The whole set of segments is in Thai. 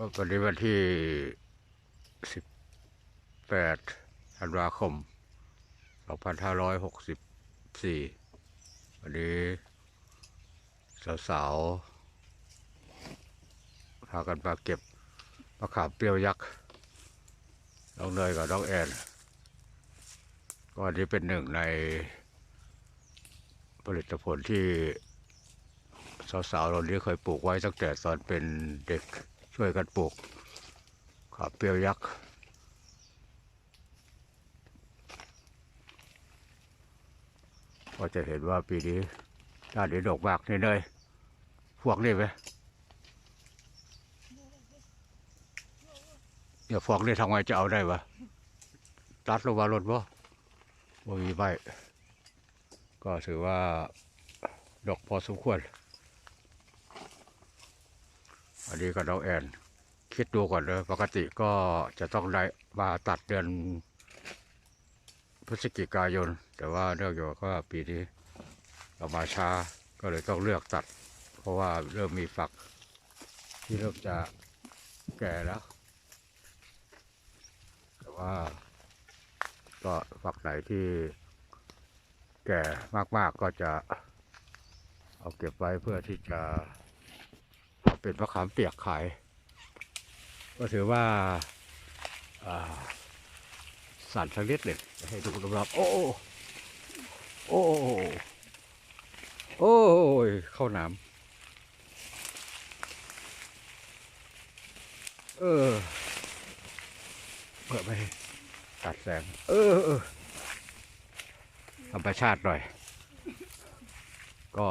วันนี้วันที่สิบแปดธันวาคมสองพันห้าร้อยหกสิบสี่วันนี้สาวๆพากันมาเก็บมะขามเปรี้ยวยักษ์น้องเนยกับน้องแอนก็อันนี้เป็นหนึ่งในผลิตผลที่สาวๆเรานี้เคยปลูกไว้ตั้งแต่ตอนเป็นเด็ก ช่วยกันปลูกขาเปรี้ยวยักษ์ก็จะเห็นว่าปีนี้ด้านนี้ดอกมากนี่เลยพวกนี้ไหมเนี่ยวพวกนี้ทำไงจะเอาได้วะตัดลงมารถบ่บ่มีใบก็ถือว่าดอกพอสมควร อันนี้ก็น้องแอน คิดดูก่อนเลยปกติก็จะต้องได้มาตัดเดือนพฤศจิกายน แต่ว่าเนื่องจากว่าปีนี้เรามาช้าก็เลยต้องเลือกตัด เพราะว่าเริ่มมีฝัก ที่เริ่มจะแก่แล้ว แต่ว่า ก็ฝักไหนที่แก่มากๆก็จะเอาเก็บไว้เพื่อที่จะ เป็นมะขามเปียกขาย ก็ถือว่าสั่นสักนิดหนึ่งจะให้ดูรอบๆโอ้โอ้โอ้ยเข้านามเออเปิดไปตัดแสง เออธรรมชาติหน่อย ก็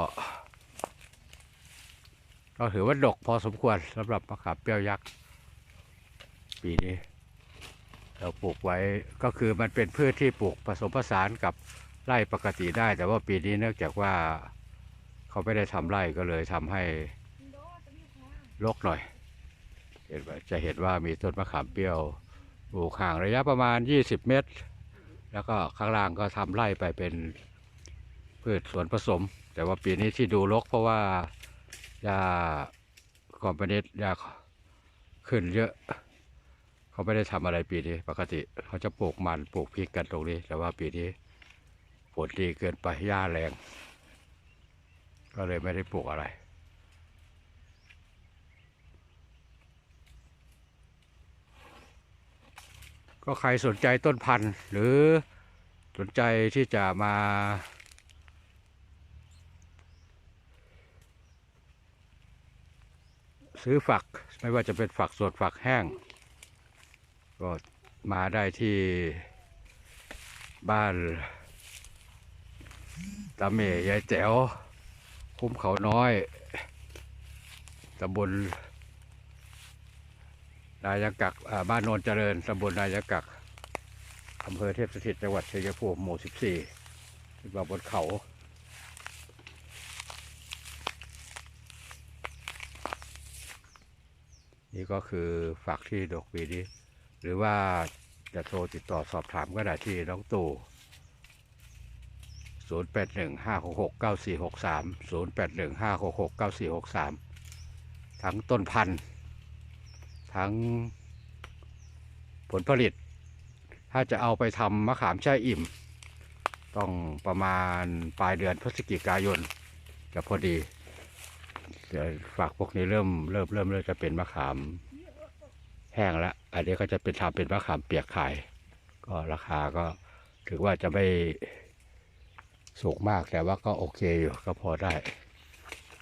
ก็ถือว่าดกพอสมควรสำหรับมะขามเปรี้ยวยักษ์ ปีนี้ เราปลูกไว้ก็คือมันเป็นพืชที่ปลูกผสมผสานกับไร่ปกติได้ แต่ว่าปีนี้เนื่องจากว่าเขาไม่ได้ทำไร่ก็เลยทำให้รกหน่อยจะเห็นว่ามีต้นมะขามเปรี้ยวปลูกห่างระยะประมาณ 20 เมตร แล้วก็ข้างล่างก็ทำไร่ไปเป็นพืชสวนผสม แต่ว่าปีนี้ที่ดูรกเพราะว่า ยาคอมพานียาขึ้นเยอะ เขาไม่ได้ทำอะไรปีนี้ ปกติเขาจะปลูกมันปลูกพริกกันตรงนี้ แต่ว่าปีนี้ฝนดีเกินไปหญ้าแรง ก็เลยไม่ได้ปลูกอะไรก็ใครสนใจต้นพันธุ์หรือสนใจที่จะมา ซื้อฝักไม่ว่าจะเป็นฝักสดฝักแห้ง ก็มาได้ที่บ้านตาเมยยายแจ๋วคุ้มเขาน้อยตำบลนายกักบ้านโนนเจริญตำบลนายกักอำเภอเทพสถิตจังหวัดชัยภูมิหมู่ 14ที่บนเขา นี่ก็คือฝากที่ดอกปีนี้ หรือว่าจะโทรติดต่อสอบถามก็ได้ที่น้องตู่0 8 1 5 6 6 9 4 6 3 0 8 1 5 6 6 9 4 6 3 ทั้งต้นพันธุ์ ทั้งผลผลิต ถ้าจะเอาไปทำมะขามแช่อิ่ม ต้องประมาณปลายเดือนพฤศจิกายนจะพอดี เดี๋ยวฝากพวกนี้เริ่มเริ่มเริ่มเริ่มจะเป็นมะขามแห้งแล้ว อันนี้ก็จะเป็นทำเป็นมะขามเปียกขาย ก็ราคาก็ถือว่าจะไม่สูงมากแต่ว่าก็โอเคอยู่ก็พอได้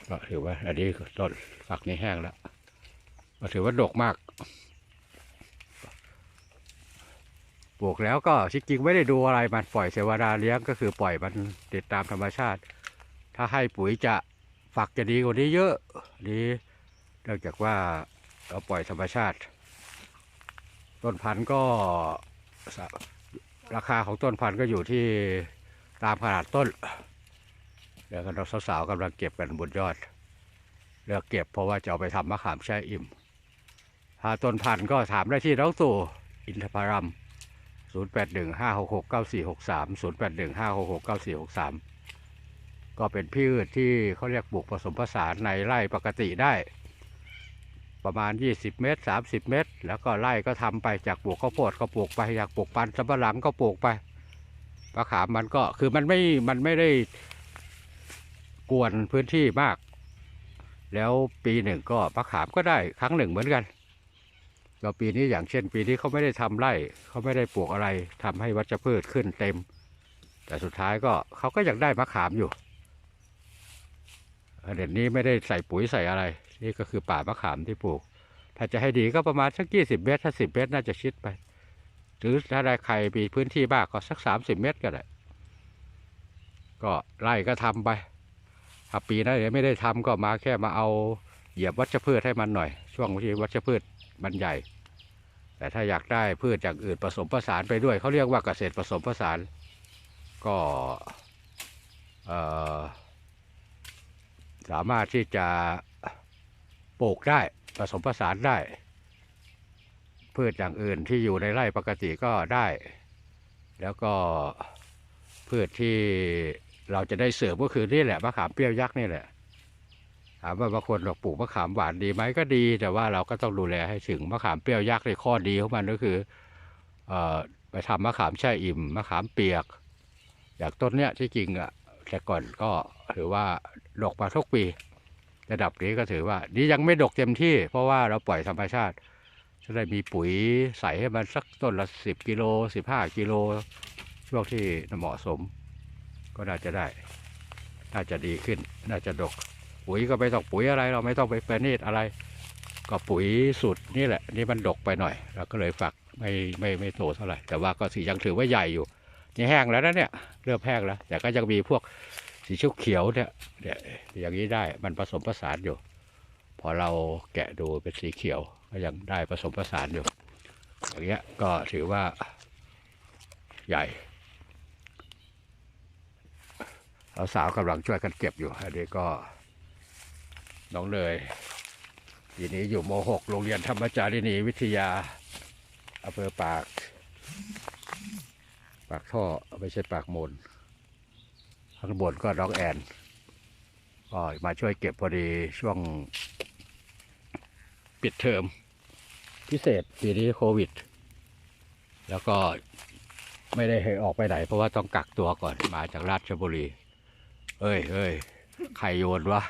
ก็ถือว่า อันนี้ต้นฝักนี้แห้งแล้วก็ถือว่าดกมากปลูกแล้วก็จริงๆไม่ได้ดูอะไรมันปล่อยเสวดาเลี้ยงก็คือปล่อยมันติดตามธรรมชาติ ถ้าให้ปุ๋ยจะ ฝักจะดีกว่านี้เยอะนี้เนื่องจากว่าเราปล่อยธรรมชาติ ต้นพันธุ์ก็ราคาของต้นพันธุ์ก็อยู่ที่ตามขนาดต้นเดี๋ยวกันเราสาวๆกำลังเก็บกันบนยอดเลือกเก็บเพราะว่าจะเอาไปทำมะขามแช่อิ่ม ถ้าต้นพันธุ์ก็ถามได้ที่น้องตู่อินทพารัม 0 8 ก็เป็นพืชที่เขาเรียกปลูกผสมผสานในไร่ปกติได้ ประมาณ 20 เมตร 30 เมตร แล้วก็ไล่ก็ทำไปจากปลูกข้าวโพดก็ปลูกไปอยากปลูกปันสำปะหลังก็ปลูกไปมะขามมันก็คือมันไม่มันไม่ได้กวนพื้นที่มาก แล้วปีหนึ่งก็มะขามก็ได้ครั้งหนึ่งเหมือนกันก็ปีนี้อย่างเช่น ปีนี้เขาไม่ได้ทำไร่เขาไม่ได้ปลูกอะไรทำให้วัชพืชขึ้นเต็ม แต่สุดท้ายก็เขาก็ยังได้มะขามอยู่ เดี๋ยวนี้ไม่ได้ใส่ปุ๋ยใส่อะไร นี่ก็คือป่ามะขามที่ปลูก ถ้าจะให้ดีก็ประมาณสักยี่สิบเมตรถ้าสิบเมตรน่าจะชิดไป หรือถ้าได้ใครมีพื้นที่บ้างก็สักสามสิบเมตรก็ได้ ก็ไล่ก็ทำไป ถ้าปีนั้นไม่ได้ทำก็มาแค่มาเอาเหยียบวัชพืชให้มันหน่อย ช่วงที่วัชพืชมันใหญ่ แต่ถ้าอยากได้พืชอย่างอื่นผสมผสานไปด้วยเขาเรียกว่าเกษตรผสมผสาน ก็เอ่อ สามารถที่จะปลูกได้ผสมผสานได้ พืชอย่างอื่นที่อยู่ในไร่ปกติก็ได้ แล้วก็พืชที่เราจะได้เสริมก็คือนี่แหละมะขามเปรี้ยวยักษ์นี่แหละถามว่าบางคนบอกปลูกมะขามหวานดีไหมก็ดี แต่ว่าเราก็ต้องดูแลให้ถึงมะขามเปรี้ยวยักษ์ในข้อดีของมันก็คือเอ่อไปทำมะขามแช่อิ่มมะขามเปียก อย่างต้นเนี้ยที่จริงอะแต่ก่อนก็ ถือว่าดกมาทุกปี ระดับนี้ก็ถือว่า นี่ยังไม่ดกเต็มที่ เพราะว่าเราปล่อยธรรมชาติจะได้มีปุ๋ยใส่ให้มันสักต้นละสิบกิโลสิบห้ากิโลช่วงที่เหมาะสม ก็น่าจะได้ น่าจะดีขึ้น น่าจะดก ปุ๋ยก็ไม่ต้องปุ๋ยอะไร เราไม่ต้องไปประณีตอะไร ก็ปุ๋ยสูตรนี่แหละ นี่มันดกไปหน่อยเราก็เลยฝักไม่ไม่ไม่โตเท่าไหร่แต่ว่าก็สียังถือว่าใหญ่อยู่นี่แห้งแล้วนะเนี่ยเริ่มแห้งแล้ว แต่ก็ยังมีพวก สีเขียวเขียวเนี่ยเนี่ยอย่างนี้ได้มันผสมผสานอยู่ พอเราแกะดูเป็นสีเขียวก็ยังได้ผสมผสานอยู่ อย่างเงี้ยก็ถือว่าใหญ่าสาวกำลังช่วยกันเก็บอยู่ อันนี้ก็น้องเลยทีนี้อยู่ม .6 โรงเรียนธรรมจารินีวิทยาอำเภอปาก ปากท่อไม่ใช่ปากมน ข้างบนก็น้องแอนก็มาช่วยเก็บพอดีช่วง ปิดเทอม พิเศษปีนี้โควิด แล้วก็ไม่ได้ให้ออกไปไหน เพราะว่าต้องกักตัวก่อนมาจากราชบุรี เอ้ยเอ้ยใครโยนวะ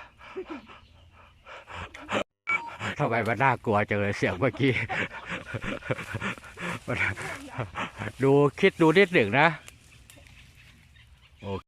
ทำไมมันน่ากลัวจังเลยเสียงเมื่อกี้ ดูคิดดูนิดหนึ่งนะ